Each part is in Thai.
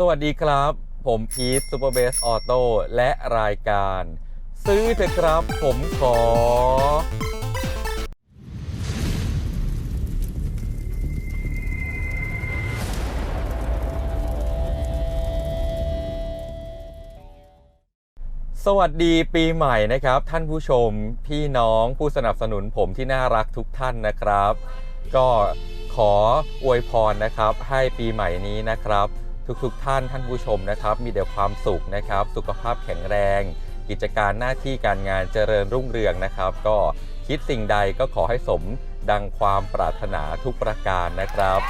สวัสดีครับ ผมพีทซูเปอร์เบสออโต้และรายการ ซื้อเถอะครับผมขอ สวัสดีปีใหม่นะครับ ท่านผู้ชมพี่น้องผู้สนับสนุนผมที่น่ารักทุกท่านนะครับ ก็ขออวยพรนะครับ ให้ปีใหม่นี้นะครับ ทุกๆทท่านท่านผู้ชมนะครับ มีแต่ความสุขนะครับ สุขภาพแข็งแรง กิจการหน้าที่การงานเจริญรุ่งเรืองนะครับ ก็คิดสิ่งใดก็ขอให้สมดังความปรารถนาทุกประการนะครับ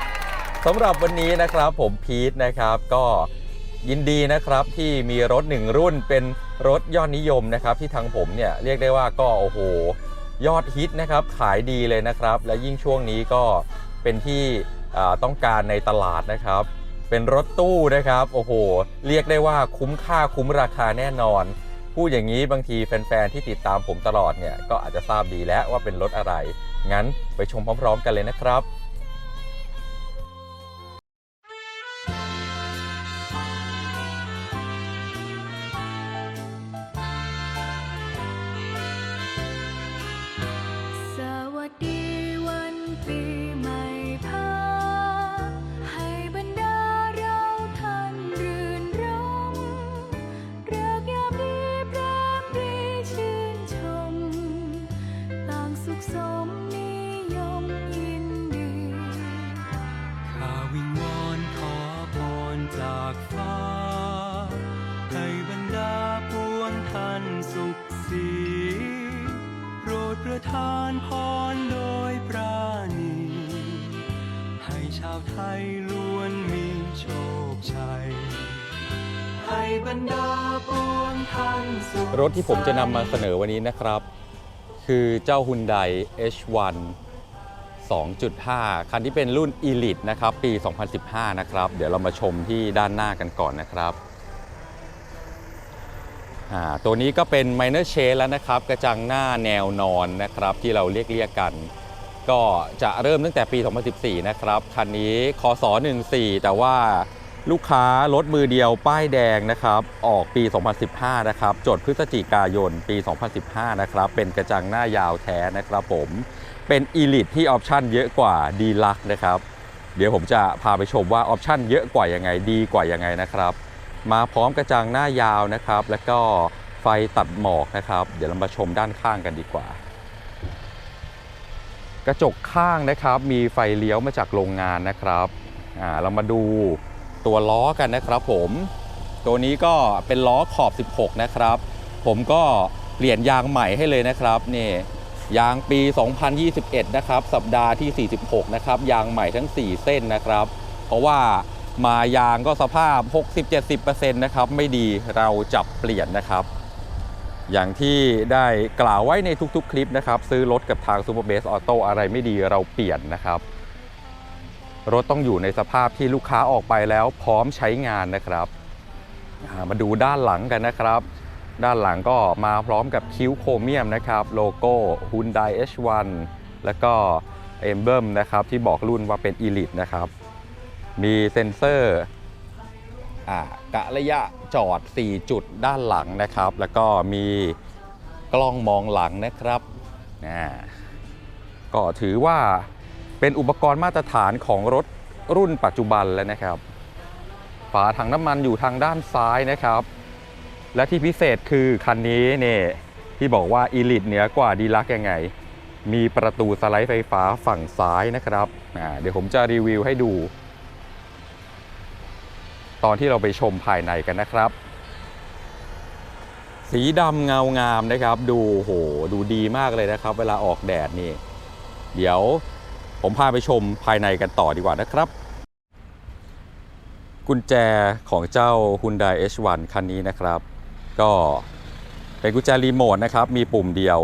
สำหรับวันนี้นะครับผมพีทนะครับก็ยินดีนะครับที่มีรถหนึ่งรุ่นเป็นรถยอดนิยมนะครับ ที่ทางผมเนี่ยเรียกได้ว่าก็โอ้โห ยอดฮิตนะครับขายดีเลยนะครับ และยิ่งช่วงนี้ก็เป็นที่ต้องการในตลาดนะครับ เป็นรถตู้นะครับ โอ้โห เรียกได้ว่าคุ้มค่าคุ้มราคาแน่นอน พูดอย่างนี้บางทีแฟน ๆ ที่ติดตามผมตลอดเนี่ย ก็อาจจะทราบดีแล้วว่าเป็นรถอะไร งั้นไปชมพร้อม ๆ กันเลยนะครับ ประทานพรโดยปราณี ให้ชาวไทยล้วนมีโชคชัย ให้บรรดาปวงท่านสุขรถที่ผมจะนำมาเสนอวันนี้นะครับ คือเจ้า Hyundai H1 2.5 คันที่เป็นรุ่น Elite นะครับ ปี 2015 นะครับ เดี๋ยวเรามาชมที่ด้านหน้ากันก่อนนะครับ ตัวนี้ก็เป็น Minor Change แล้วนะครับ กระจังหน้าแนวนอนนะครับที่เราเรียกเรียกกัน ก็จะเริ่มตั้งแต่ปี 2014 นะครับ คันนี้คศ14 แต่ว่าลูกค้ารถมือเดียวป้ายแดงนะครับ ออกปี 2015 นะครับ จดพฤศจิกายนปี 2015 นะครับ เป็นกระจังหน้ายาวแท้นะครับผมเป็น Elite ที่ออปชั่นเยอะกว่า d e l u x นะครับ เดี๋ยวผมจะพาไปชมว่าออปชั่นเยอะกว่ายังไงดีกว่ายังไงนะครับ มาพร้อมกระจังหน้ายาวนะครับ แล้วก็ไฟตัดหมอกนะครับ เดี๋ยวเรามาชมด้านข้างกันดีกว่า กระจกข้างนะครับมีไฟเลี้ยวมาจากโรงงานนะครับอ่าเรามาดูตัวล้อกันนะครับผม ตัวนี้ก็เป็นล้อขอบ 16 นะครับ ผมก็เปลี่ยนยางใหม่ให้เลยนะครับนี่ยางปี 2021 นะครับ สัปดาห์ที่ 46 นะครับ ยางใหม่ทั้ง 4 เส้นนะครับ เพราะว่า มายางก็สภาพ 60-70%นะครับไม่ดีเราจับเปลี่ยนนะครับ อย่างที่ได้กล่าวไว้ในทุกๆ คลิปนะครับ ซื้อรถกับทาง Super Base Auto อะไรไม่ดีเราเปลี่ยนนะครับ รถต้องอยู่ในสภาพที่ลูกค้าออกไปแล้วพร้อมใช้งานนะครับมาดูด้านหลังกันนะครับ ด้านหลังก็มาพร้อมกับคิ้วโครเมียมนะครับ โลโก้ Hyundai H1 แล้วก็เอมเบมนะครับที่บอกรุ่นว่าเป็น Elite นะครับ มีเซ็นเซอร์กะระยะจอด 4 จุดด้านหลังนะครับ แล้วก็มีกล้องมองหลังนะครับอ่ก็ถือว่าเป็นอุปกรณ์มาตรฐานของรถรุ่นปัจจุบันแล้วนะครับ ฝาถังน้ำมันอยู่ทางด้านซ้ายนะครับ และที่พิเศษคือคันนี้เนี่ยที่บอกว่า Elite เหนือกว่าดีลักยังไง มีประตูสไลด์ไฟฟ้าฝั่งซ้ายนะครับ เดี๋ยวผมจะรีวิวให้ดู ตอนที่เราไปชมภายในกันนะครับ สีดำเงางามนะครับ ดูโหดูดีมากเลยนะครับ เวลาออกแดดนี่ เดี๋ยวผมพาไปชมภายในกันต่อดีกว่านะครับ กุญแจของเจ้า Hyundai H1 คันนี้นะครับ ก็เป็นกุญแจรีโมทนะครับ มีปุ่มเดียว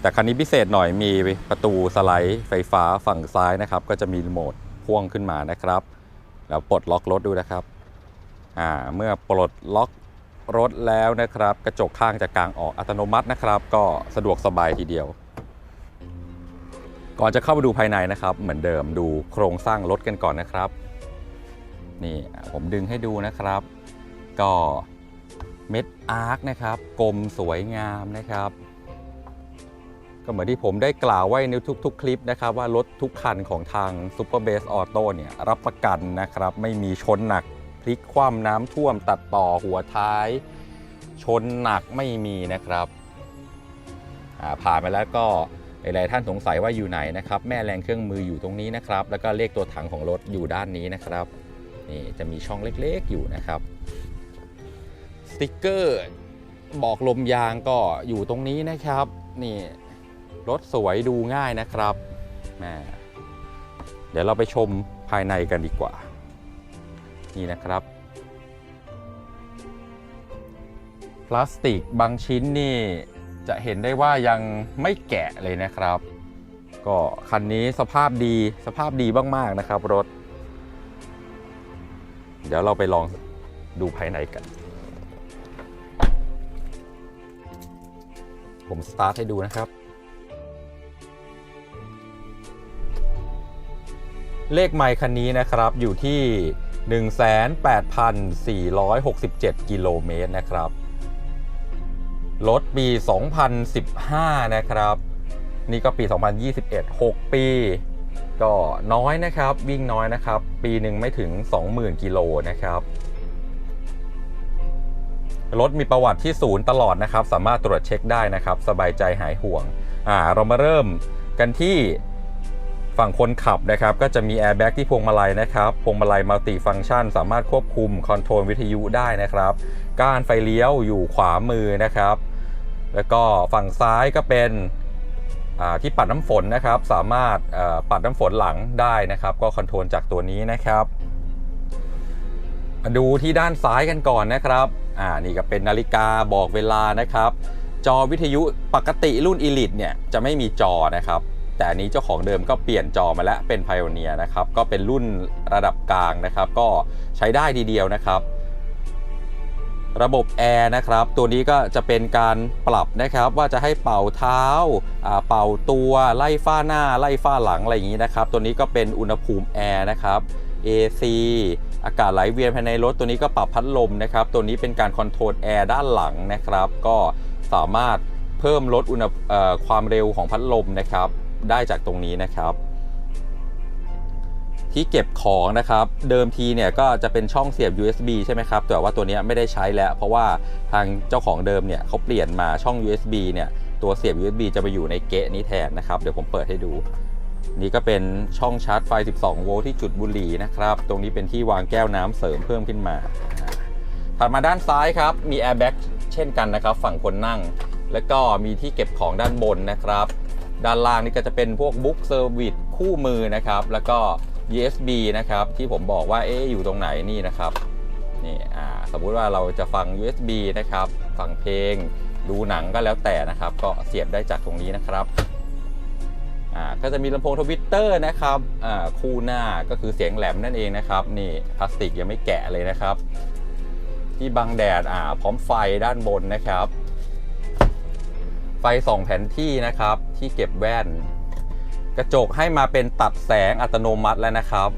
แต่คันนี้พิเศษหน่อยมีประตูสไลด์ไฟฟ้าฝั่งซ้ายนะครับ ก็จะมีรีโมทพ่วงขึ้นมานะครับ แล้วปลดล็อกรถดูนะครับ เมื่อปลดล็อกรถแล้วนะครับ กระจกข้างจะกางออกอัตโนมัตินะครับ ก็สะดวกสบายทีเดียว ก่อนจะเข้าไปดูภายในนะครับ เหมือนเดิมดูโครงสร้างรถกันก่อนนะครับ นี่ผมดึงให้ดูนะครับ ก็เม็ดอาร์คนะครับกลมสวยงามนะครับ ก็เหมือนที่ผมได้กล่าวไว้ในทุก ๆ คลิปนะครับ ว่ารถทุกคันของทาง Super Base Auto เนี่ยรับประกันนะครับ ไม่มีชนหนัก พลิกคว่ำน้ำท่วมตัดต่อหัวท้าย ชนหนักไม่มีนะครับผ่านไปแล้วก็หลายๆท่านสงสัยว่าอยู่ไหนนะครับ แม่แรงเครื่องมืออยู่ตรงนี้นะครับ แล้วก็เลขตัวถังของรถอยู่ด้านนี้นะครับนี่จะมีช่องเล็กๆอยู่นะครับสติกเกอร์บอกลมยางก็อยู่ตรงนี้นะครับนี่รถสวยดูง่ายนะครับแม่เดี๋ยวเราไปชมภายในกันดีกว่า นี่นะครับ พลาสติกบางชิ้นนี่จะเห็นได้ว่ายังไม่แกะเลยนะครับ ก็คันนี้สภาพดีสภาพดีมากๆนะครับรถ เดี๋ยวเราไปลองดูภายในกัน ผมสตาร์ทให้ดูนะครับเลขไมค์คันนี้นะครับอยู่ที่ 18,467 กิโลเมตรนะครับ รถปี 2015 นะครับ นี่ก็ปี 2021 6 ปี ก็น้อยนะครับ วิ่งน้อยนะครับ ปีหนึ่งไม่ถึง 20,000 กิโลนะครับ รถมีประวัติที่ศูนย์ตลอดนะครับ สามารถตรวจเช็คได้นะครับ สบายใจหายห่วง อ่า เรามาเริ่มกันที่ ฝั่งคนขับนะครับก็จะมีแอร์แบ็กที่พวงมาลัยนะครับพวงมาลัยมัลติฟังก์ชัน สามารถควบคุมคอนโทรลวิทยุได้นะครับ ก้านไฟเลี้ยวอยู่ขวามือนะครับ แล้วก็ฝั่งซ้ายก็เป็นที่ปัดน้ำฝนนะครับ สามารถปัดน้ำฝนหลังได้นะครับ ก็คอนโทรลจากตัวนี้นะครับมาดูที่ด้านซ้ายกันก่อนนะครับอ่านี่ก็เป็นนาฬิกาบอกเวลานะครับ จอวิทยุปกติรุ่น Elite เนี่ยจะไม่มีจอนะครับ แต่อันนี้เจ้าของเดิมก็เปลี่ยนจอมาแล้วเป็น Pioneer นะครับ ก็เป็นรุ่นระดับกลางนะครับ ก็ใช้ได้ทีเดียวนะครับระบบแอร์นะครับ ตัวนี้ก็จะเป็นการปรับนะครับว่าจะให้เป่าเท้า เป่าตัวไล่ฝ้าหน้าไล่ฝ้าหลังอะไรอย่างนี้นะครับ ตัวนี้ก็เป็นอุณหภูมิแอร์นะครับ AC อากาศไหลเวียนภายในรถตัวนี้ก็ปรับพัดลมนะครับ ตัวนี้เป็นการคอนโทรลแอร์ด้านหลังนะครับ ก็สามารถเพิ่มลดอุณหความเร็วของพัดลมนะครับ ได้จากตรงนี้นะครับ ที่เก็บของนะครับ เดิมทีเนี่ยก็จะเป็นช่องเสียบ USB ใช่ไหมครับ แต่ว่าตัวนี้ไม่ได้ใช้แล้ว เพราะว่าทางเจ้าของเดิมเนี่ยเขาเปลี่ยนมาช่อง USB เนี่ยตัวเสียบ USB จะไปอยู่ในเกะนี้แทนนะครับ เดี๋ยวผมเปิดให้ดู นี่ก็เป็นช่องชาร์จไฟ 12 โวลต์ที่จุดบุหรี่นะครับ ตรงนี้เป็นที่วางแก้วน้ำเสริมเพิ่มขึ้นมา ถัดมาด้านซ้ายครับ มีแอร์แบ็กเช่นกันนะครับ ฝั่งคนนั่ง แล้วก็มีที่เก็บของด้านบนนะครับ ด้านล่างนี่ก็จะเป็นพวกบุ๊กเซอร์วิสคู่มือนะครับ แล้วก็ USB นะครับ ที่ผมบอกว่าเอ๊อยู่ตรงไหนนี่นะครับนี่อ่าสมมุติว่าเราจะฟัง USB นะครับ ฟังเพลง ดูหนังก็แล้วแต่นะครับ ก็เสียบได้จากตรงนี้นะครับอ่าก็จะมีลำโพงทวิตเตอร์นะครับอ่าคู่หน้าก็คือเสียงแหลมนั่นเองนะครับ นี่พลาสติกยังไม่แกะเลยนะครับ ที่บังแดดอ่าพร้อมไฟด้านบนนะครับ ไฟส่องแผนที่นะครับ ที่เก็บแว่น กระจกให้มาเป็นตัดแสงอัตโนมัติแล้วนะครับ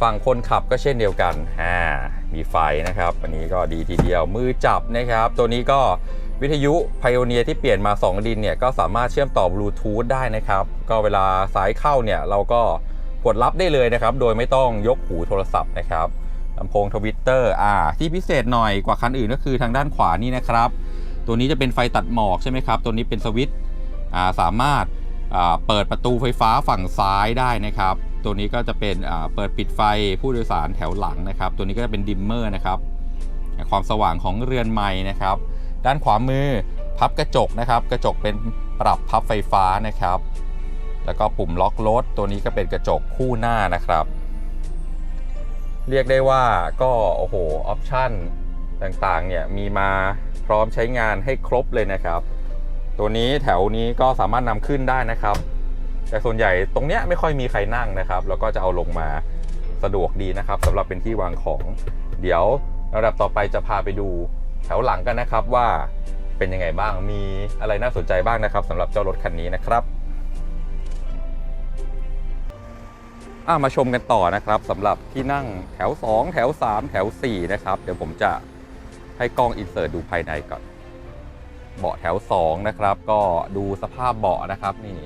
ฝั่งคนขับก็เช่นเดียวกันอ่ามีไฟนะครับ อันนี้ก็ดีทีเดียวมือจับนะครับ ตัวนี้ก็วิทยุ Pioneer ที่เปลี่ยนมา 2 ดินเนี่ยก็สามารถเชื่อมต่อบลูทูธได้นะครับ ก็เวลาสายเข้าเนี่ยเราก็กดรับได้เลยนะครับ โดยไม่ต้องยกหูโทรศัพท์นะครับลำโพงทวิตเตอร์อ่าที่พิเศษหน่อยกว่าคันอื่นก็คือทางด้านขวานี่นะครับ ตัวนี้จะเป็นไฟตัดหมอกใช่ไหมครับ ตัวนี้เป็นสวิตช์สามารถาเปิดประตูไฟฟ้าฝั่งซ้ายได้นะครับ ตัวนี้ก็จะเป็นเปิดปิดไฟผู้โดยสารแถวหลังนะครับ ตัวนี้ก็จะเป็นดิมเมอร์นะครับ ความสว่างของเรือนไม้นะครับ ด้านขวามือพับกระจกนะครับ กระจกเป็นปรับพับไฟฟ้านะครับ แล้วก็ปุ่มล็อกรถตัวนี้ก็เป็นกระจกคู่หน้านะครับ เรียกได้ว่าก็โอ้โหออปชั่น ต่างๆเนี่ยมีมาพร้อมใช้งานให้ครบเลยนะครับ ตัวนี้แถวนี้ก็สามารถนำขึ้นได้นะครับ แต่ส่วนใหญ่ตรงเนี้ยไม่ค่อยมีใครนั่งนะครับ แล้วก็จะเอาลงมาสะดวกดีนะครับสำหรับเป็นที่วางของ เดี๋ยวระดับต่อไปจะพาไปดูแถวหลังกันนะครับว่าเป็นยังไงบ้างมีอะไรน่าสนใจบ้างนะครับสำหรับเจ้ารถคันนี้นะครับอะมาชมกันต่อนะครับสำหรับที่นั่งแถว 2 แถว 3 แถว 4 นะครับ เดี๋ยวผมจะ ให้กล้องอินเสิร์ตดูภายในก่อน เบาะแถว 2 นะครับ ก็ดูสภาพเบาะนะครับนี่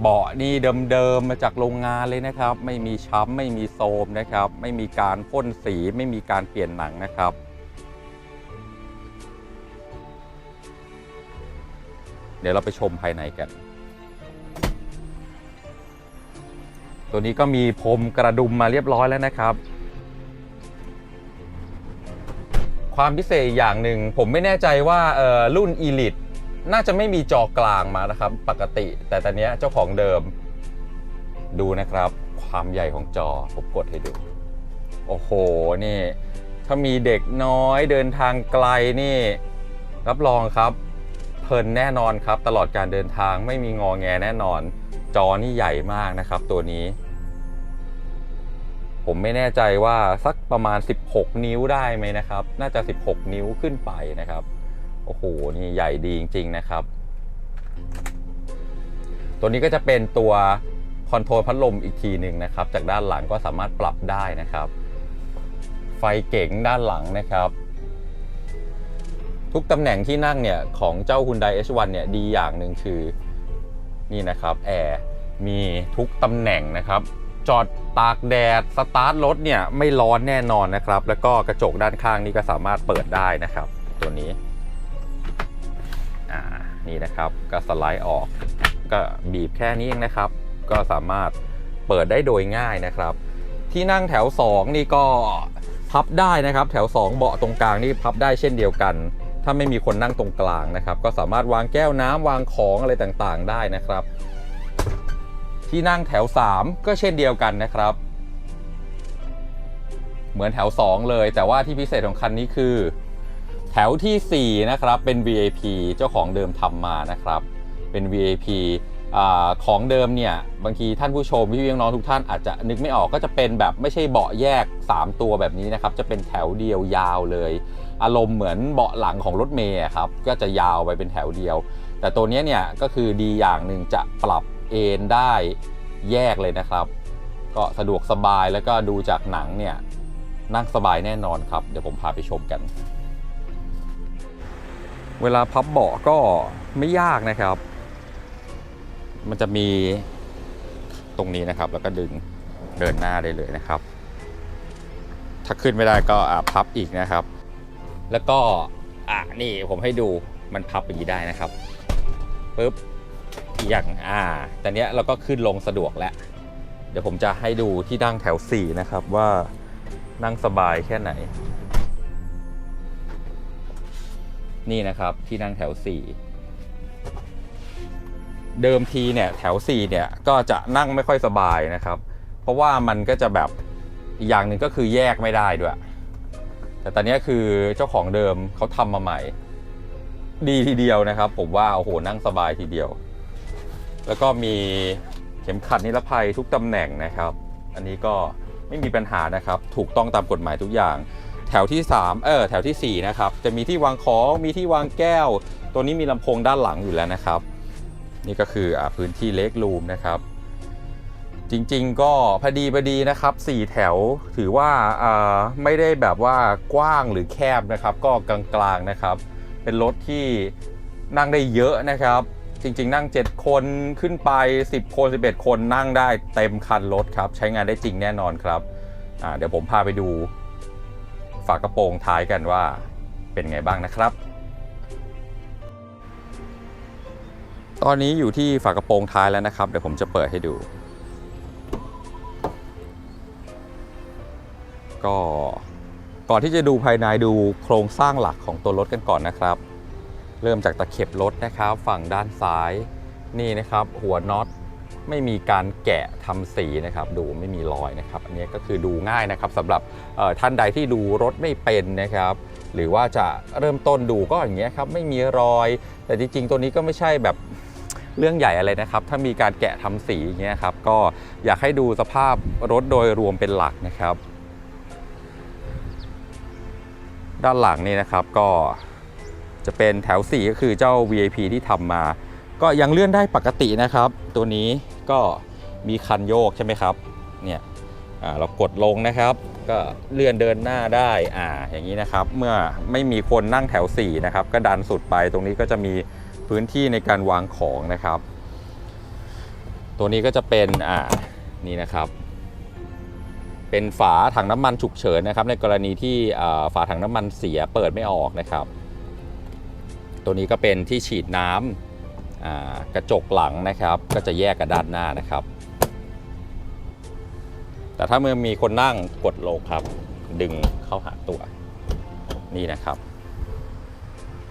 เบาะนี่เดิมๆมาจากโรงงานเลยนะครับ ไม่มีช้ำไม่มีโทมนะครับ ไม่มีการพ่นสีไม่มีการเปลี่ยนหนังนะครับเดี๋ยวเราไปชมภายในกัน ตัวนี้ก็มีพรมกระดุมมาเรียบร้อยแล้วนะครับ ความพิเศษอีกอย่างหนึ่งผมไม่แน่ใจว่าเออรุ่น Elite น่าจะไม่มีจอกลางมานะครับ ปกติ แต่ตอนนี้เจ้าของเดิม ดูนะครับ ความใหญ่ของจอผมกดให้ดู โอ้โหนี่ ถ้ามีเด็กน้อยเดินทางไกลนี่ รับรองครับ เพลินแน่นอนครับ ตลอดการเดินทางไม่มีงอแงแน่นอน จอนี่ใหญ่มากนะครับ ตัวนี้ ผมไม่แน่ใจว่าสักประมาณ 16 นิ้วได้ไหมนะครับ น่าจะ 16 นิ้วขึ้นไปนะครับ โอ้โห นี่ใหญ่ดีจริง ๆ นะครับ ตัวนี้ก็จะเป็นตัวคอนโทรลพัดลมอีกทีหนึ่งนะครับ จากด้านหลังก็สามารถปรับได้นะครับ ไฟเก๋งด้านหลังนะครับ ทุกตำแหน่งที่นั่งเนี่ย ของเจ้า Hyundai H1 เนี่ยดีอย่างหนึ่งคือนี่นะครับแอร์มีทุกตำแหน่งนะครับ จอดตากแดดสตาร์ทรถเนี่ยไม่ร้อนแน่นอนนะครับ แล้วก็กระจกด้านข้างนี่ก็สามารถเปิดได้นะครับ ตัวนี้อ่านี่นะครับก็สไลด์ออก ก็บีบแค่นี้เองนะครับ ก็สามารถเปิดได้โดยง่ายนะครับ ที่นั่งแถว 2 นี่ก็พับได้นะครับ แถว 2 เบาะตรงกลางนี่พับได้เช่นเดียวกัน ถ้าไม่มีคนนั่งตรงกลางนะครับ ก็สามารถวางแก้วน้ำวางของอะไรต่างๆ ได้นะครับ ที่นั่งแถว 3 ก็เช่นเดียวกันนะครับ เหมือนแถว 2 เลย แต่ว่าที่พิเศษของคันนี้คือ แถวทีสี่ 4 นะครับ เป็น VIP เจ้าของเดิมทำมานะครับ เป็น VIP อของเดิมเนี่ย บางทีท่านผู้ชมพี่พี่น้องทุกท่านอาจจะนึกไม่ออกก็จะเป็นแบบไม่ใช่เบาะแยก 3 ตัวแบบนี้นะครับ จะเป็นแถวเดียวยาวเลย อารมณ์เหมือนเบาะหลังของรถเมย์ครับก็จะยาวไปเป็นแถวเดียว แต่ตัวนี้เนี่ยก็คือดีอย่างหนึ่งจะปรับ เอนได้แยกเลยนะครับ ก็สะดวกสบายแล้วก็ดูจากหนังเนี่ยนั่งสบายแน่นอนครับ เดี๋ยวผมพาไปชมกัน เวลาพับเบาะก็ไม่ยากนะครับ มันจะมีตรงนี้นะครับ แล้วก็ดึงเดินหน้าได้เลยนะครับ ถ้าขึ้นไม่ได้ก็อะพับอีกนะครับ แล้วก็อะนี่ผมให้ดูมันพับอย่างนี้ได้นะครับปุ๊บ อย่างอ่าแต่เนี้ยเราก็ขึ้นลงสะดวกแล้ว เดี๋ยวผมจะให้ดูที่นั่งแถว 4 นะครับว่านั่งสบายแค่ไหน นี่นะครับที่นั่งแถว 4 เดิมทีเนี่ยแถว 4 เนี่ยก็จะนั่งไม่ค่อยสบายนะครับ เพราะว่ามันก็จะแบบอีกอย่างหนึ่งก็คือแยกไม่ได้ด้วย แต่ตอนนี้คือเจ้าของเดิมเขาทำมาใหม่ ดีทีเดียวนะครับ ผมว่าโอ้โหนั่งสบายทีเดียว แล้วก็มีเข็มขัดนิรภัยทุกตำแหน่งนะครับ อันนี้ก็ไม่มีปัญหานะครับ ถูกต้องตามกฎหมายทุกอย่าง แถวที่ 3 เออแถวทีสี่4 นะครับ จะมีที่วางของมีที่วางแก้ว ตัวนี้มีลำโพงด้านหลังอยู่แล้วนะครับ นี่ก็คืออาพื้นที่เล็กรูมนะครับจริงๆ ก็พอดีพอดีนะครับ 4 แถวถือว่าอ่าไม่ได้แบบว่ากว้างหรือแคบนะครับ ก็กลางๆนะครับ เป็นรถที่นั่งได้เยอะนะครับ จริง ๆ นั่ง 7 คนขึ้นไป 10 คน 11 คนนั่งได้เต็มคันรถครับ ใช้งานได้จริงแน่นอนครับเดี๋ยวผมพาไปดูฝากระโปรงท้ายกันว่าเป็นไงบ้างนะครับ ตอนนี้อยู่ที่ฝากระโปรงท้ายแล้วนะครับ เดี๋ยวผมจะเปิดให้ดู ก็ก่อนที่จะดูภายในดูโครงสร้างหลักของตัวรถกันก่อนนะครับ เริ่มจากตะเข็บรถนะครับ ฝั่งด้านซ้ายนี่นะครับ หัวน็อตไม่มีการแกะทำสีนะครับ ดูไม่มีรอยนะครับ อันนี้ก็คือดูง่ายนะครับสำหรับท่านใดที่ดูรถไม่เป็นนะครับ หรือว่าจะเริ่มต้นดูก็อย่างเงี้ยครับไม่มีรอย แต่จริงๆ ตัวนี้ก็ไม่ใช่แบบเรื่องใหญ่อะไรนะครับ ถ้ามีการแกะทำสีอย่างเงี้ยครับ ก็อยากให้ดูสภาพรถโดยรวมเป็นหลักนะครับ ด้านหลังนี่นะครับก็ จะเป็นแถว 4 ก็คือเจ้า VIP ที่ทำมา ก็ยังเลื่อนได้ปกตินะครับ ตัวนี้ก็มีคันโยกใช่ไหมครับเนี่ยเรากดลงนะครับ ก็เลื่อนเดินหน้าได้อ่าอย่างนี้นะครับ เมื่อไม่มีคนนั่งแถว 4 นะครับ ก็ดันสุดไปตรงนี้ก็จะมีพื้นที่ในการวางของนะครับ ตัวนี้ก็จะเป็นอ่านี่นะครับเป็นฝาถังน้ำมันฉุกเฉินนะครับ ในกรณีที่อ่าฝาถังน้ำมันเสียเปิดไม่ออกนะครับ ตัวนี้ก็เป็นที่ฉีดน้ำกระจกหลังนะครับ ก็จะแยกกับด้านหน้านะครับ แต่ถ้าเมื่อมีคนนั่งกดลงครับ ดึงเข้าหาตัวนี่นะครับ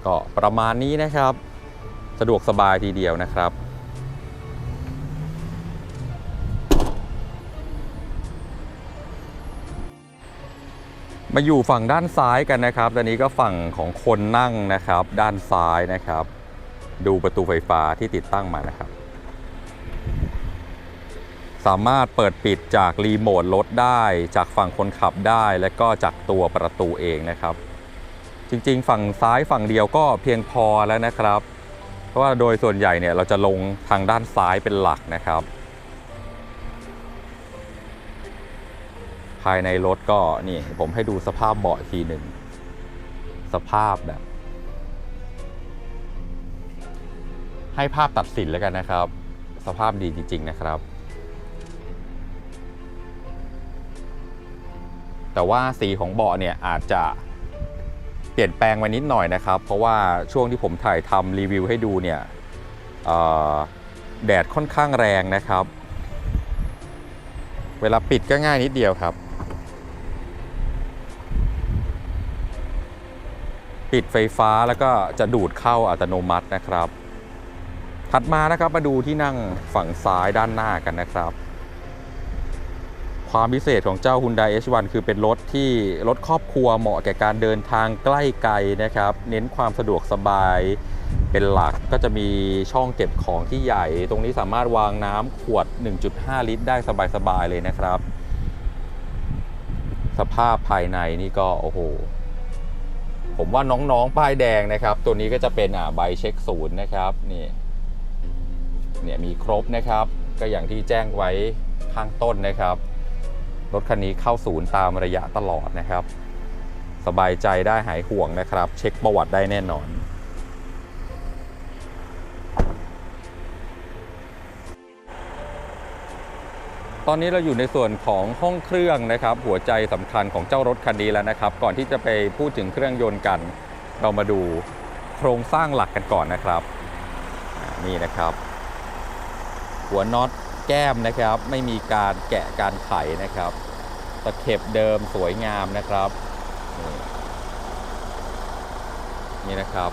ก็ประมาณนี้นะครับ สะดวกสบายทีเดียวนะครับ มาอยู่ฝั่งด้านซ้ายกันนะครับ ตอนนี้ก็ฝั่งของคนนั่งนะครับ ด้านซ้ายนะครับ ดูประตูไฟฟ้าที่ติดตั้งมานะครับ สามารถเปิดปิดจากรีโมทรถได้ จากฝั่งคนขับได้ และก็จากตัวประตูเองนะครับ จริงๆ ฝั่งซ้ายฝั่งเดียวก็เพียงพอแล้วนะครับ เพราะว่าโดยส่วนใหญ่เนี่ยเราจะลงทางด้านซ้ายเป็นหลักนะครับ ภายในรถก็นี่ผมให้ดูสภาพเบาะอีกทีหนึ่ง สภาพแบบ ให้ภาพตัดสินแล้วกันนะครับ สภาพดีจริง ๆ นะครับ แต่ว่าสีของเบาะเนี่ยอาจจะเปลี่ยนแปลงมานิดหน่อยนะครับ เพราะว่าช่วงที่ผมถ่ายทำรีวิวให้ดูเนี่ยแดดค่อนข้างแรงนะครับ เวลาปิดก็ง่ายนิดเดียวครับ ปิดไฟฟ้าแล้วก็จะดูดเข้าอัตโนมัตินะครับ ถัดมานะครับมาดูที่นั่งฝั่งซ้ายด้านหน้ากันนะครับ ความพิเศษของเจ้า Hyundai H1 คือเป็นรถที่รถครอบครัวเหมาะแก่การเดินทางใกล้ไกลนะครับ เน้นความสะดวกสบายเป็นหลักก็จะมีช่องเก็บของที่ใหญ่ ตรงนี้สามารถวางน้ำขวด 1.5 ลิตร ได้สบายๆเลยนะครับ สภาพภายในนี่ก็โอ้โห ผมว่าน้องๆ ป้ายแดงนะครับ ตัวนี้ก็จะเป็นอ่าใบเช็คศูนย์นะครับนี่เนี่ยมีครบนะครับ ก็อย่างที่แจ้งไว้ข้างต้นนะครับ รถคันนี้เข้าศูนย์ตามระยะตลอดนะครับ สบายใจได้หายห่วงนะครับ เช็คประวัติได้แน่นอน ตอนนี้เราอยู่ในส่วนของห้องเครื่องนะครับ หัวใจสำคัญของเจ้ารถคันนี้แล้วนะครับ ก่อนที่จะไปพูดถึงเครื่องยนต์กัน เรามาดูโครงสร้างหลักกันก่อนนะครับ นี่นะครับ หัวน็อตแก้มนะครับ ไม่มีการแกะการไขนะครับตะเข็บเดิมสวยงามนะครับ นี่นี่นะครับ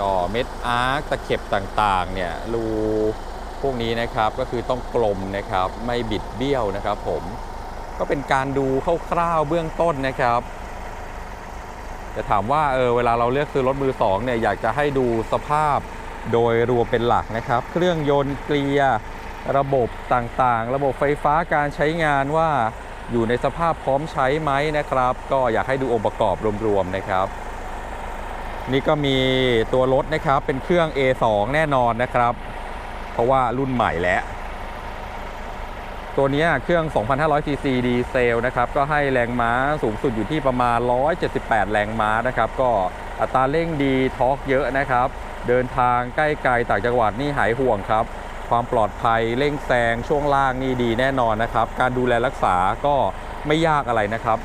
ก็เม็ดอาร์คตะเข็บต่างๆ เนี่ยรู พวกนี้นะครับก็คือต้องกลมนะครับไม่บิดเบี้ยวนะครับ ผมก็เป็นการดูคร่าวๆเบื้องต้นนะครับจะถามว่าเออเวลาเราเลือกซื้อรถมือสองเนี่ยอยากจะให้ดูสภาพโดยรวมเป็นหลักนะครับ เครื่องยนต์เกลียร์ระบบต่างๆ ระบบไฟฟ้าการใช้งานว่าอยู่ในสภาพพร้อมใช้ไหมนะครับ ก็อยากให้ดูองค์ประกอบรวมๆนะครับ นี่ก็มีตัวรถนะครับเป็นเครื่อง A2 แน่นอนนะครับ เพราะว่ารุ่นใหม่แล้ว ตัวนี้เครื่อง 2,500 cc ดีเซลนะครับ ก็ให้แรงม้าสูงสุดอยู่ที่ประมาณ 178 แรงม้านะครับ ก็อัตราเร่งดีทอร์กเยอะนะครับ เดินทางใกล้ไกลต่างจังหวัดนี่หายห่วงครับ ความปลอดภัยเร่งแซงช่วงล่างนี่ดีแน่นอนนะครับ การดูแลรักษาก็ไม่ยากอะไรนะครับ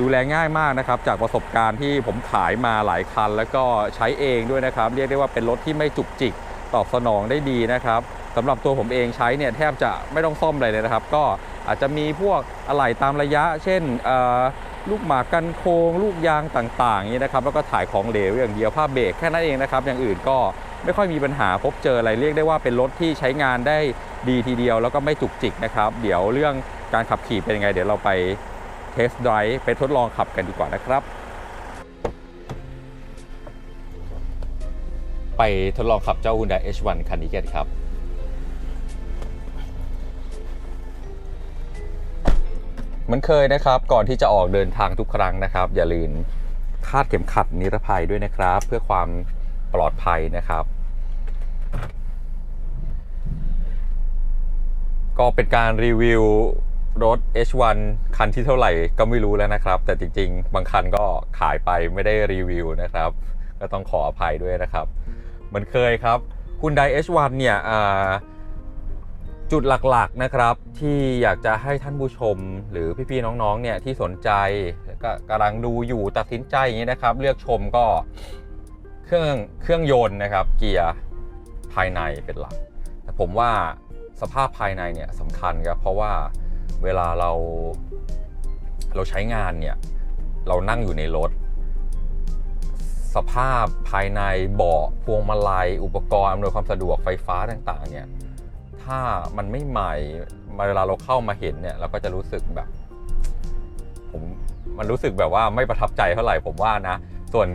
ดูแลง่ายมากนะครับ จากประสบการณ์ที่ผมขายมาหลายคัน แล้วก็ใช้เองด้วยนะครับ เรียกได้ว่าเป็นรถที่ไม่จุกจิก ตอบสนองได้ดีนะครับสำหรับตัวผมเองใช้เนี่ยแทบจะไม่ต้องซ่อมอะไรเลยนะครับ ก็อาจจะมีพวกอะไหล่ตามระยะ เช่นลูกหมากกันโคงลูกยางต่างๆนี้นะครับแล้วก็ถ่ายของเหลวอย่างเดียวผ้าเบรกแค่นั้นเองนะครับ อย่างอื่นก็ไม่ค่อยมีปัญหาพบเจออะไรเรียกได้ว่าเป็นรถที่ใช้งานได้ดีทีเดียว แล้วก็ไม่จุกจิกนะครับ เดี๋ยวเรื่องการขับขี่เป็นยังไง เดี๋ยวเราไปเทสไดรฟ์ไปทดลองขับกันดีกว่านะครับ ไปทดลองขับเจ้า Hyundai H1 คันนี้กันครับ เหมือนเคยนะครับก่อนที่จะออกเดินทางทุกครั้งนะครับ อย่าลืมคาดเข็มขัดนิรภัยด้วยนะครับ เพื่อความปลอดภัยนะครับ ก็เป็นการรีวิวรถ H1 คันที่เท่าไหร่ก็ไม่รู้แล้วนะครับ แต่จริง ๆ บางคันก็ขายไปไม่ได้รีวิวนะครับ ก็ต้องขออภัยด้วยนะครับ เหมือนเคยครับคุณได H1 เนี่ยจุดหลักๆนะครับที่อยากจะให้ท่านผู้ชมหรือพี่ๆน้องๆเนี่ยที่สนใจก็กำลังดูอยู่ตัดสินใจอย่างนี้นะครับ เลือกชมก็เครื่องเครื่องยนต์นะครับ เกียร์ภายในเป็นหลักแต่ผมว่าสภาพภายในเนี่ยสำคัญครับเพราะว่าเวลาเราเราใช้งานเนี่ยเรานั่งอยู่ในรถ สภาพภายในเบาะพวงมาลัย อุปกรณ์อำนวยความสะดวกไฟฟ้าต่างๆเนี่ยถ้ามันไม่ใหม่เวลาเราเข้ามาเห็นเนี่ยเราก็จะรู้สึกแบบผมมันรู้สึกแบบว่าไม่ประทับใจเท่าไหร่ผมว่านะ ส่วน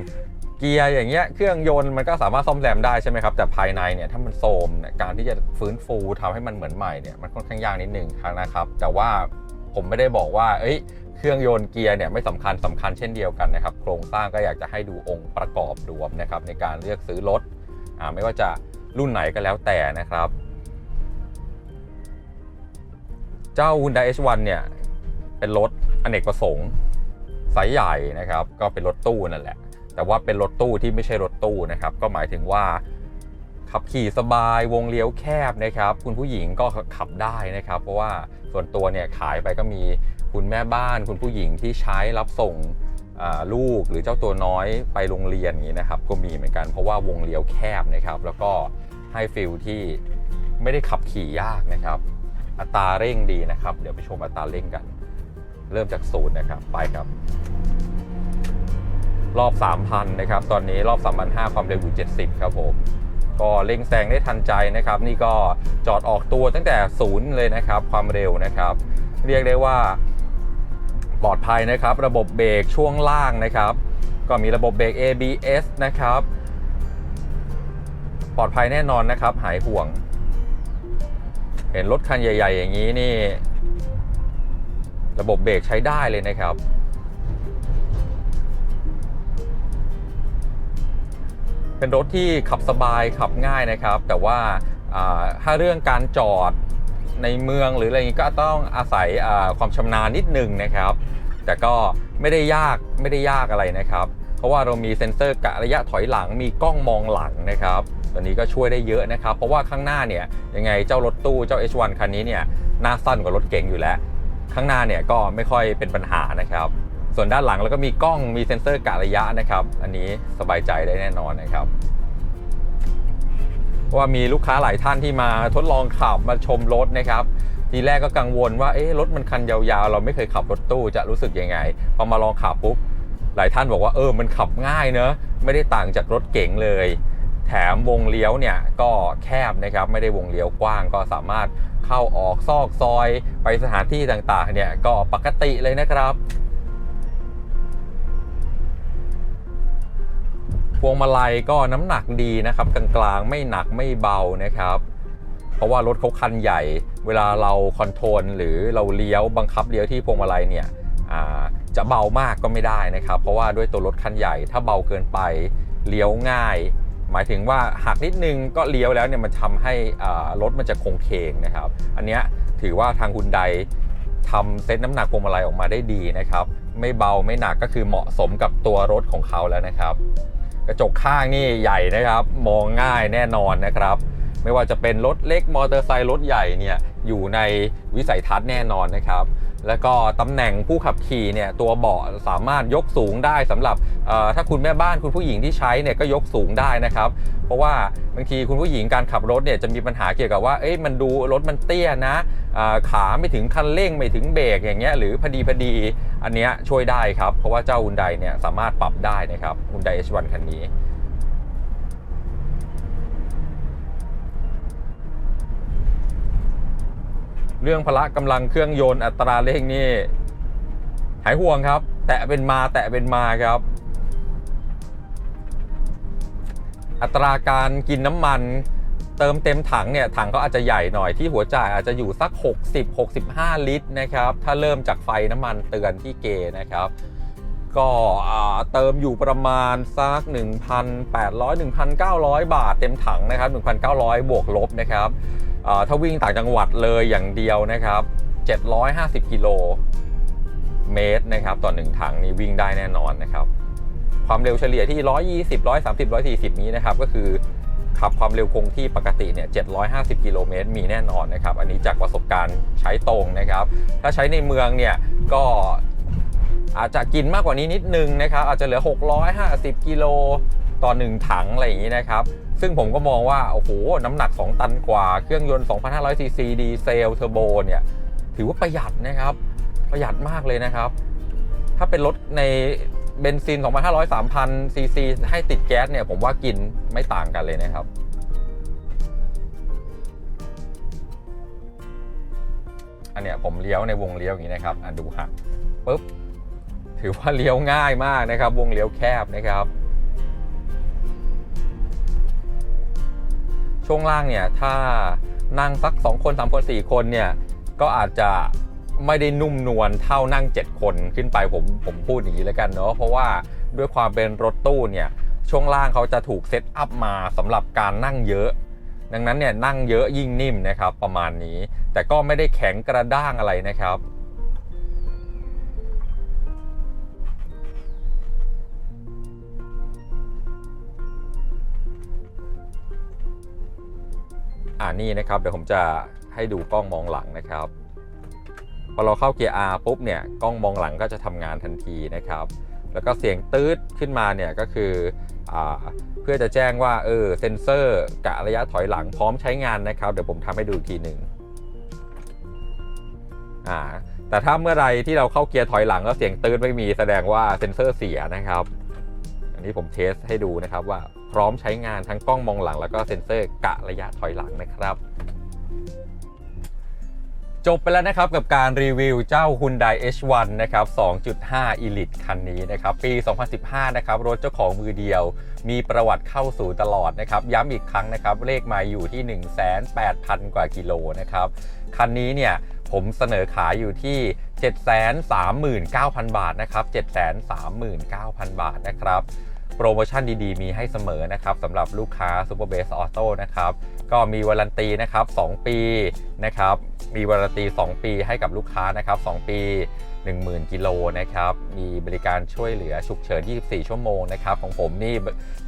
เกียร์อย่างเงี้ยเครื่องยนต์มันก็สามารถซ่อมแซมได้ใช่ไหมครับแต่ภายในเนี่ยถ้ามันโทรมเนี่ยการที่จะฟื้นฟูทำให้มันเหมือนใหม่เนี่ยมันค่อนข้างยากนิดนึ่งนะครับ แต่ว่าผมไม่ได้บอกว่า เอ้ย เครื่องยนต์เกียร์เนี่ยไม่สำคัญสำคัญเช่นเดียวกันนะครับ โครงสร้างก็อยากจะให้ดูองค์ประกอบรวมนะครับในการเลือกซื้อรถอ่าไม่ว่าจะรุ่นไหนก็แล้วแต่นะครับ เจ้า Hyundai H1 เนี่ยเป็นรถอเนกประสงค์ไซส์ใหญ่นะครับก็เป็นรถตู้นั่นแหละ แต่ว่าเป็นรถตู้ที่ไม่ใช่รถตู้นะครับ ก็หมายถึงว่าขับขี่สบายวงเลี้ยวแคบนะครับ คุณผู้หญิงก็ขับได้นะครับ เพราะว่าส่วนตัวเนี่ยขายไปก็มี คุณแม่บ้านคุณผู้หญิงที่ใช้รับส่งลูกหรือเจ้าตัวน้อยไปโรงเรียนอย่างนี้นะครับ ก็มีเหมือนกันเพราะว่าวงเลี้ยวแคบนะครับ แล้วก็ให้ฟิลที่ไม่ได้ขับขี่ยากนะครับ อัตราเร่งดีนะครับ เดี๋ยวไปชมอัตราเร่งกัน เริ่มจากศูนย์นะครับ ไปครับ รอบ 3,000 นะครับ ตอนนี้รอบ 3,500 ความเร็วอยู่ 70 ครับผมก็เร่งแซงได้ทันใจนะครับ นี่ก็จอดออกตัวตั้งแต่ศูนย์เลยนะครับ ความเร็วนะครับ เรียกได้ว่า ปลอดภัยนะครับ ระบบเบรกช่วงล่างนะครับ ก็มีระบบเบรก ABS นะครับ ปลอดภัยแน่นอนนะครับ หายห่วง เห็นรถคันใหญ่ ๆ อย่างนี้นี่ ระบบเบรกใช้ได้เลยนะครับเป็นรถที่ขับสบายขับง่ายนะครับ แต่ว่าอ่าถ้าเรื่องการจอด ในเมืองหรืออะไรอย่างนี้ก็ต้องอาศัยความชำนาญนิดนึงนะครับ แต่ก็ไม่ได้ยากไม่ได้ยากอะไรนะครับ เพราะว่าเรามีเซ็นเซอร์กะระยะถอยหลังมีกล้องมองหลังนะครับตัวนี้ก็ช่วยได้เยอะนะครับ เพราะว่าข้างหน้าเนี่ยยังไงเจ้ารถตู้เจ้า H1 คันนี้เนี่ยหน้าสั้นกว่ารถเก๋งอยู่แล้ว ข้างหน้าเนี่ยก็ไม่ค่อยเป็นปัญหานะครับ ส่วนด้านหลังแล้วก็มีกล้องมีเซ็นเซอร์กะระยะนะครับ อันนี้สบายใจได้แน่นอนนะครับ ว่ามีลูกค้าหลายท่านที่มาทดลองขับมาชมรถนะครับทีแรกก็กังวลว่าเอ๊ะรถมันคันยาวๆ เราไม่เคยขับรถตู้จะรู้สึกยังไงพอมาลองขับปุ๊บหลายท่านบอกว่าเออมันขับง่ายเนอะไม่ได้ต่างจากรถเก๋งเลย แถมวงเลี้ยวเนี่ยก็แคบนะครับไม่ได้วงเลี้ยวกว้างก็สามารถเข้าออกซอกซอย ไปสถานที่ต่างๆเนี่ยก็ปกติเลยนะครับ พวงมาลัยก็น้ำหนักดีนะครับ กลางๆ ไม่หนักไม่เบานะครับ เพราะว่ารถเขาคันใหญ่ เวลาเราคอนโทรลหรือเราเลี้ยวบังคับเลี้ยวที่พวงมาลัยเนี่ยจะเบามากก็ไม่ได้นะครับ เพราะว่าด้วยตัวรถคันใหญ่ ถ้าเบาเกินไปเลี้ยวง่าย หมายถึงว่าหักนิดนึงก็เลี้ยวแล้วเนี่ยมันทำให้รถมันจะคงเคงนะครับ อันนี้ถือว่าทางคุณไดทำเซตน้ำหนักพวงมาลัยออกมาได้ดีนะครับ ไม่เบาไม่หนักก็คือเหมาะสมกับตัวรถของเขาแล้วนะครับ กระจกข้างนี่ใหญ่นะครับ มองง่ายแน่นอนนะครับ ไม่ว่าจะเป็นรถเล็กมอเตอร์ไซค์รถใหญ่เนี่ยอยู่ในวิสัยทัศน์แน่นอนนะครับ แล้วก็ตำแหน่งผู้ขับขี่เนี่ยตัวเบาะสามารถยกสูงได้สำหรับถ้าคุณแม่บ้านคุณผู้หญิงที่ใช้เนี่ยก็ยกสูงได้นะครับ เพราะว่าบางทีคุณผู้หญิงการขับรถเนี่ยจะมีปัญหาเกี่ยวกับว่าเอ้ยมันดูรถมันเตี้ยนะขาไม่ถึงคันเร่งไม่ถึงเบรกอย่างเงี้ยหรือพอดีพอดีอันเนี้ยช่วยได้ครับ เพราะว่าเจ้า Hyundai เนี่ยสามารถปรับได้นะครับ Hyundai H1 คันนี้ เรื่องพละกำลังเครื่องยนต์อัตราเร่งนี่หายห่วงครับ แตะเป็นมาแตะเป็นมาครับ อัตราการกินน้ำมัน เติมเต็มถังเนี่ยถังก็อาจจะใหญ่หน่อยที่หัวจ่ายอาจจะอยู่สัก 60-65 ลิตรนะครับ ถ้าเริ่มจากไฟน้ำมันเตือนที่เกณฑ์นะครับก็เติมอยู่ประมาณสัก 1,800 1,900 บาทเต็มถังนะครับ 1,900 บวกลบนะครับ ถ้าวิ่งต่างจังหวัดเลยอย่างเดียวนะครับ 750 กิโลเมตรนะครับต่อหนึ่งถังนี่วิ่งได้แน่นอนนะครับ ความเร็วเฉลี่ยที่ 120 130 140 นี้นะครับ ก็คือขับความเร็วคงที่ปกติเนี่ย 750 กิโลเมตรมีแน่นอนนะครับ อันนี้จากประสบการณ์ใช้ตรงนะครับ ถ้าใช้ในเมืองเนี่ยก็อาจจะกินมากกว่านี้นิดนึงนะครับ อาจจะเหลือ 650 กิโล ต่อ 1 ถังอะไรอย่างนี้นะครับ ซึ่งผมก็มองว่า โอ้โห น้ำหนัก 2 ตันกว่า เครื่องยนต์ 2,500 ซีซีดีเซลเทอร์โบเนี่ย ถือว่าประหยัดนะครับ ประหยัดมากเลยนะครับ ถ้าเป็นรถในเบนซิน 2,500 3,000 ซีซี ให้ติดแก๊สเนี่ย ผมว่ากินไม่ต่างกันเลยนะครับอันเนี้ยผมเลี้ยวในวงเลี้ยวอย่างนี้นะครับอะดูหักปุ๊บถือว่าเลี้ยวง่ายมากนะครับ วงเลี้ยวแคบนะครับ ช่วงล่างเนี่ยถ้านั่งสัก 2 คน 3 คน 4 คนเนี่ยก็อาจจะไม่ได้นุ่มนวลเท่านั่ง 7 คนขึ้นไปผมผมพูดอย่างนี้แล้วกันเนาะเพราะว่าด้วยความเป็นรถตู้เนี่ยช่วงล่างเขาจะถูกเซตอัพมาสำหรับการนั่งเยอะ ดังนั้นเนี่ยนั่งเยอะยิ่งนิ่มนะครับประมาณนี้ แต่ก็ไม่ได้แข็งกระด้างอะไรนะครับ อ่านี่นะครับเดี๋ยวผมจะให้ดูกล้องมองหลังนะครับพอเราเข้าเกียร์ R ปุ๊บเนี่ยกล้องมองหลังก็จะทำงานทันทีนะครับ แล้วก็เสียงตืดขึ้นมาเนี่ยก็คืออเพื่อจะแจ้งว่าเออเซนเซอร์กะระยะถอยหลังพร้อมใช้งานนะครับ เดี๋ยวผมทำให้ดูอีกทีหนึ่งอ่าแต่ถ้าเมื่อไรที่เราเข้าเกียร์ถอยหลังแล้วเสียงตืดไม่มีแสดงว่าเซนเซอร์เสียนะครับ อันนี้ผมเทสให้ดูนะครับว่า พร้อมใช้งานทั้งกล้องมองหลัง แล้วก็เซ็นเซอร์กะระยะถอยหลังนะครับจบไปแล้วนะครับกับการรีวิวเจ้า Hyundai H1 นะครับ 2.5 Elite คันนี้นะครับ ปี 2015 นะครับ รถเจ้าของมือเดียว มีประวัติเข้าสู่ตลอดนะครับ ย้ำอีกครั้งนะครับ เลขไมาอยู่ที่ 108,000 กว่ากิโลนะครับ คันนี้เนี่ยผมเสนอขายอยู่ที่ 739,000 บาทนะครับ 739,000 บาทนะครับ โปรโมชั่นดีๆ มีให้เสมอนะครับสำหรับลูกค้า Super Base Auto นะครับก็มีวารันตีนะครับ2ปีนะครับมีวารันตี 2 ปีให้กับลูกค้านะครับ 2 ปี 10,000 กิโลนะครับมีบริการช่วยเหลือฉุกเฉิน 24 ชั่วโมงนะครับของผมนี่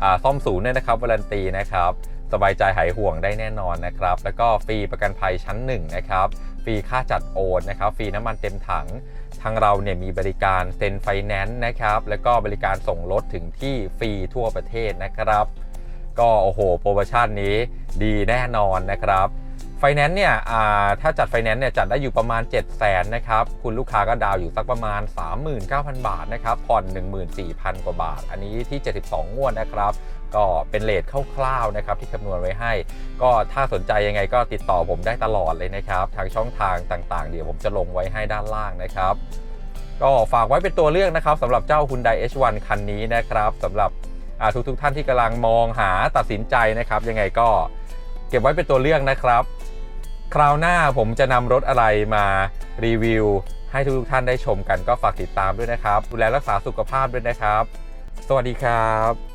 อ่าซ่อมศูนย์เนี่ยนะครับวารันตีนะครับสบายใจหายห่วงได้แน่นอนนะครับแล้วก็ฟรีประกันภัยชั้น1นะครับฟรีค่าจัดโอนนะครับฟรีน้ำมันเต็มถัง ทางเราเนี่ยมีบริการเซ็นไฟแนนซ์นะครับ แล้วก็บริการส่งรถถึงที่ฟรีทั่วประเทศนะครับ ก็โอ้โหโปรโมชั่นนี้ดีแน่นอนนะครับ ไฟแนนซ์เนี่ยถ้าจัดไฟแนนซ์เนี่ยจัดได้อยู่ประมาณ 7 0 0 0 0นนะครับ คุณลูกค้าก็ดาวอยู่สักประมาณ 39,000 บาทนะครับผ่อน 14,000 กว่าบาท อันนี้ที่ 72 งวดนะครับ ก็เป็นเลทคร่าวๆนะครับที่คำนวณไว้ให้ ก็ถ้าสนใจยังไงก็ติดต่อผมได้ตลอดเลยนะครับ ทางช่องทางต่างๆ เดี๋ยวผมจะลงไว้ให้ด้านล่างนะครับ ก็ฝากไว้เป็นตัวเลือกนะครับสำหรับเจ้า Hyundai H1 คันนี้นะครับสำหรับทุกๆท่านที่กำลังมองหาตัดสินใจนะครับ ยังไงก็เก็บไว้เป็นตัวเลือกนะครับ คราวหน้าผมจะนำรถอะไรมารีวิว ให้ทุกท่านได้ชมกันก็ฝากติดตามด้วยนะครับ ดูแลรักษาสุขภาพด้วยนะครับ สวัสดีครับ